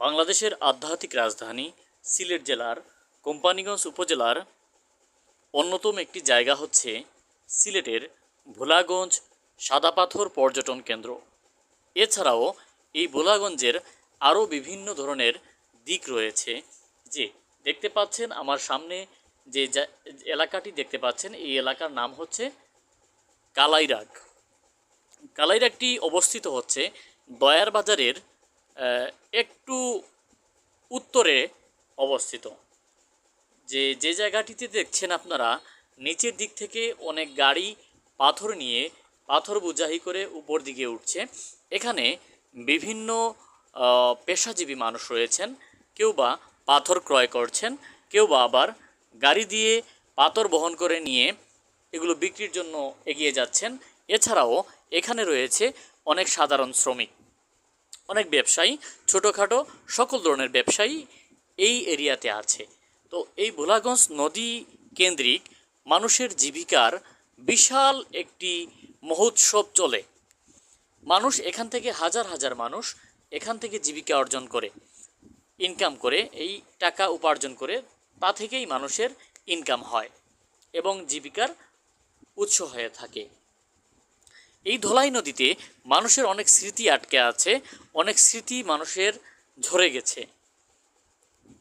বাংলাদেশের আধ্যাত্মিক রাজধানী সিলেট জেলার কোম্পানিগঞ্জ উপজেলার অন্যতম একটি জায়গা হচ্ছে সিলেটের ভোলাগঞ্জ সাদাপাথর পর্যটন কেন্দ্র। এছাড়াও এই ভোলাগঞ্জের আরও বিভিন্ন ধরনের দিক রয়েছে যে দেখতে পাচ্ছেন আমার সামনে যে এলাকাটি দেখতে পাচ্ছেন, এই এলাকার নাম হচ্ছে কালাইরাগ। কালাইরাগটি অবস্থিত হচ্ছে দয়ার বাজারের একটু উত্তরে অবস্থিত। যে যে জায়গাটিতে দেখছেন আপনারা, নিচের দিক থেকে অনেক গাড়ি পাথর নিয়ে পাথর বোঝাই করে উপর দিকে উঠছে। এখানে বিভিন্ন পেশাজীবী মানুষ রয়েছেন, কেউ বা পাথর ক্রয় করছেন, কেউ বা আবার গাড়ি দিয়ে পাথর বহন করে নিয়ে এগুলো বিক্রির জন্য এগিয়ে যাচ্ছেন। এছাড়াও এখানে রয়েছে অনেক সাধারণ শ্রমিক। অনেক ব্যবসায়ী, ছোটোখাটো সকল ধরনের ব্যবসায়ী এই এরিয়াতে আছে। তো এই ভোলাগঞ্জ নদী কেন্দ্রিক মানুষের জীবিকার বিশাল একটি মহোৎসব চলে। মানুষ এখান থেকে হাজার হাজার মানুষ এখান থেকে জীবিকা অর্জন করে ইনকাম করে, এই টাকা উপার্জন করে, তা থেকেই মানুষের ইনকাম হয় এবং জীবিকার উৎস হয়ে থাকে। এই ধলাই নদীতে মানুষের অনেক স্মৃতি আটকে আছে অনেক স্মৃতি মানুষের ঝরে গেছে।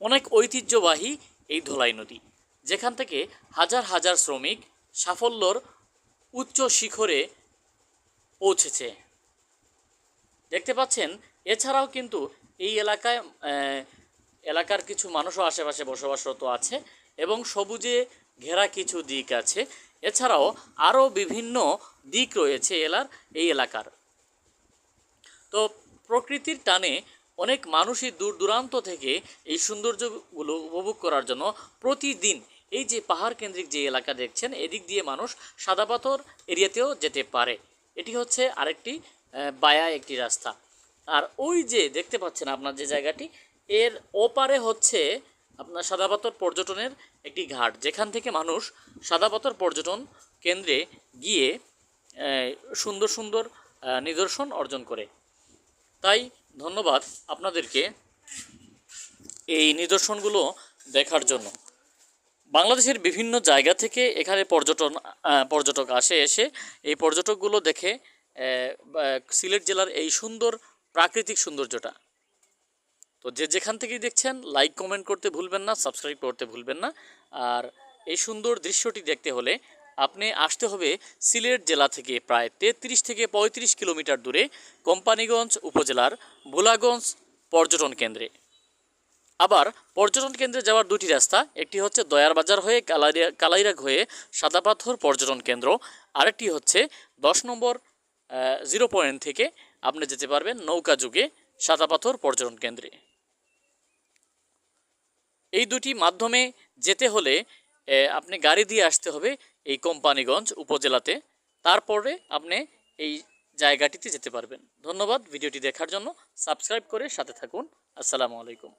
অনেক ঐতিহ্যবাহী এই ধলাই নদী, যেখান থেকে হাজার হাজার শ্রমিক সাফল্যর উচ্চ শিখরে পৌঁছেছে। দেখতে পাচ্ছেন, এছাড়াও কিন্তু এই এলাকায় এলাকার কিছু মানুষও আশেপাশে বসবাসরত আছে এবং সবুজে ঘেরা কিছু দিক আছে। এছাড়াও আরও বিভিন্ন দিক রয়েছে এলার, এই এলাকার। তো প্রকৃতির টানে অনেক মানুষই দূর দূরান্ত থেকে এই সৌন্দর্যগুলো উপভোগ করার জন্য প্রতিদিন এই যে পাহাড় কেন্দ্রিক যে এলাকা দেখছেন, এদিক দিয়ে মানুষ সাদা পাথর এরিয়াতেও যেতে পারে। এটি হচ্ছে আরেকটি বায়া একটি রাস্তা। আর ওই যে দেখতে পাচ্ছেন আপনার যে জায়গাটি, এর ওপারে হচ্ছে আপনার সাদা পাথর পর্যটনের একটি ঘাট। যেখান থেকে মানুষ সাদা পাথর পর্যটন কেন্দ্রে গিয়ে সুন্দর সুন্দর নিদর্শন অর্জন করে। তাই ধন্যবাদ আপনাদেরকে এই নিদর্শনগুলো দেখার জন্য। বাংলাদেশের বিভিন্ন জায়গা থেকে এখানে পর্যটন পর্যটক আসে এসে এই পর্যটকগুলো দেখে সিলেট জেলার এই সুন্দর প্রাকৃতিক সৌন্দর্যটা। তো যে যেখান থেকেই দেখছেন লাইক কমেন্ট করতে ভুলবেন না সাবস্ক্রাইব করতে ভুলবেন না। আর এই সুন্দর দৃশ্যটি দেখতে হলে আপনি আসতে হবে সিলেট জেলা থেকে প্রায় তেত্রিশ থেকে পঁয়ত্রিশ কিলোমিটার দূরে কোম্পানিগঞ্জ উপজেলার ভোলাগঞ্জ পর্যটন কেন্দ্রে। আবার পর্যটন কেন্দ্রে যাওয়ার দুটি রাস্তা, একটি হচ্ছে দয়ার বাজার হয়ে কালাইরা, কালাইরাগ হয়ে সাদাপাথর পর্যটন কেন্দ্র, আরেকটি হচ্ছে দশ নম্বর জিরো পয়েন্ট থেকে আপনি যেতে পারবেন নৌকা যুগে সাদাপাথর পর্যটন কেন্দ্রে। এই দুটি মাধ্যমে যেতে হলে আপনি গাড়ি দিয়ে আসতে হবে এই কোম্পানিগঞ্জ উপজেলাতে, তারপরে আপনি এই জায়গাটিতে যেতে পারবেন। ধন্যবাদ ভিডিওটি দেখার জন্য। সাবস্ক্রাইব করে সাথে থাকুন। আসসালামু আলাইকুম।